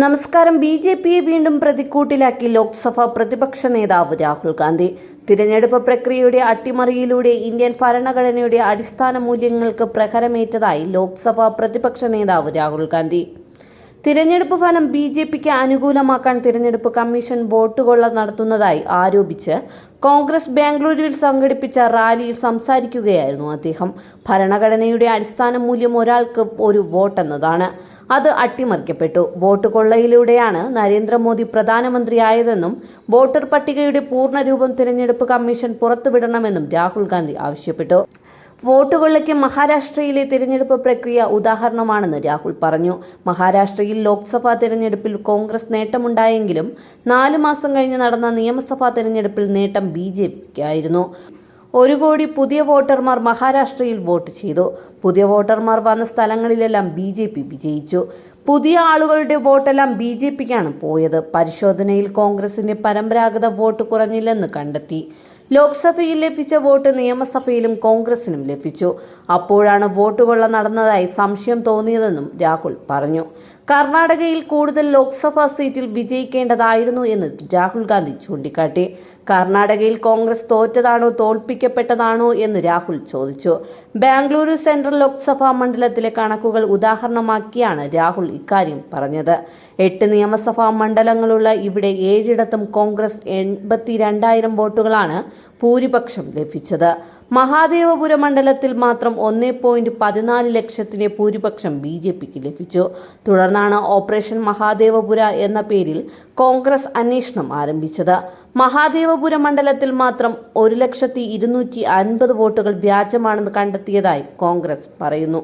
നമസ്കാരം. B J പിയെ വീണ്ടും പ്രതിക്കൂട്ടിലാക്കി ലോക്സഭ പ്രതിപക്ഷ നേതാവ് രാഹുൽ ഗാന്ധി. തിരഞ്ഞെടുപ്പ് പ്രക്രിയയുടെ അട്ടിമറിയിലൂടെ ഇന്ത്യൻ ഭരണഘടനയുടെ അടിസ്ഥാന മൂല്യങ്ങൾക്ക് പ്രഹരമേറ്റതായി ലോക്സഭ പ്രതിപക്ഷ നേതാവ് രാഹുൽ ഗാന്ധി. തിരഞ്ഞെടുപ്പ് ഫലം ബി ജെ പിക്ക് അനുകൂലമാക്കാൻ തിരഞ്ഞെടുപ്പ് കമ്മീഷൻ വോട്ടുകൊള്ള നടത്തുന്നതായി ആരോപിച്ച് കോൺഗ്രസ് ബാംഗ്ലൂരുവിൽ സംഘടിപ്പിച്ച റാലിയിൽ സംസാരിക്കുകയായിരുന്നു അദ്ദേഹം. ഭരണഘടനയുടെ അടിസ്ഥാന മൂല്യം ഒരാൾക്ക് ഒരു വോട്ടെന്നതാണ്. അത് അട്ടിമറിക്കപ്പെട്ടു. വോട്ട് കൊള്ളയിലൂടെയാണ് നരേന്ദ്രമോദി പ്രധാനമന്ത്രിയായതെന്നും വോട്ടർ പട്ടികയുടെ പൂർണരൂപം തിരഞ്ഞെടുപ്പ് കമ്മീഷൻ പുറത്തുവിടണമെന്നും രാഹുൽ ഗാന്ധി ആവശ്യപ്പെട്ടു. വോട്ട് കൊള്ളയ്ക്ക് മഹാരാഷ്ട്രയിലെ തിരഞ്ഞെടുപ്പ് പ്രക്രിയ ഉദാഹരണമാണെന്ന് രാഹുൽ പറഞ്ഞു. മഹാരാഷ്ട്രയിൽ ലോക്സഭാ തിരഞ്ഞെടുപ്പിൽ കോൺഗ്രസ് നേട്ടമുണ്ടായെങ്കിലും നാല് മാസം കഴിഞ്ഞ് നടന്ന നിയമസഭാ തിരഞ്ഞെടുപ്പിൽ നേട്ടം ബി ജെ പിക്കായിരുന്നു. ഒരു കോടി പുതിയ വോട്ടർമാർ മഹാരാഷ്ട്രയിൽ വോട്ട് ചെയ്തു. പുതിയ വോട്ടർമാർ വന്ന സ്ഥലങ്ങളിലെല്ലാം ബി ജെ പി വിജയിച്ചു. പുതിയ ആളുകളുടെ വോട്ടെല്ലാം ബി ജെ പിക്കാണ് പോയത്. പരിശോധനയിൽ കോൺഗ്രസിന്റെ പരമ്പരാഗത വോട്ട് കുറഞ്ഞില്ലെന്ന് കണ്ടെത്തി. ലോക്സഭയിൽ ലഭിച്ച വോട്ട് നിയമസഭയിലും കോൺഗ്രസിനും ലഭിച്ചു. അപ്പോഴാണ് വോട്ട് കൊള്ള നടന്നതായി സംശയം തോന്നിയതെന്നും രാഹുൽ പറഞ്ഞു. കർണാടകയിൽ കൂടുതൽ ലോക്സഭാ സീറ്റിൽ വിജയിക്കേണ്ടതായിരുന്നു എന്ന് രാഹുൽ ഗാന്ധി ചൂണ്ടിക്കാട്ടി. കർണാടകയിൽ കോൺഗ്രസ് തോറ്റതാണോ തോൽപ്പിക്കപ്പെട്ടതാണോ എന്ന് രാഹുൽ ചോദിച്ചു. ബാംഗ്ലൂരു സെൻട്രൽ ലോക്സഭാ മണ്ഡലത്തിലെ കണക്കുകൾ ഉദാഹരണമാക്കിയാണ് രാഹുൽ ഇക്കാര്യം പറഞ്ഞത്. എട്ട് നിയമസഭാ മണ്ഡലങ്ങളുള്ള ഇവിടെ ഏഴിടത്തും കോൺഗ്രസ് എൺപത്തിരണ്ടായിരം വോട്ടുകളാണ് ഭൂരിപക്ഷം ലഭിച്ചത്. മഹാദേവപുര മണ്ഡലത്തിൽ മാത്രം ഒന്നേ പോയിന്റ് പതിനാല് ലക്ഷത്തിന് ഭൂരിപക്ഷം ബി ജെ പിക്ക് ലഭിച്ചു. തുടർന്നാണ് ഓപ്പറേഷൻ മഹാദേവപുര എന്ന പേരിൽ കോൺഗ്രസ് അന്വേഷണം ആരംഭിച്ചത്. മഹാദേവപുര മണ്ഡലത്തിൽ മാത്രം ഒരു ലക്ഷത്തി ഇരുന്നൂറ്റി അൻപത് വോട്ടുകൾ വ്യാജമാണെന്ന് കണ്ടെത്തിയതായി കോൺഗ്രസ് പറയുന്നു.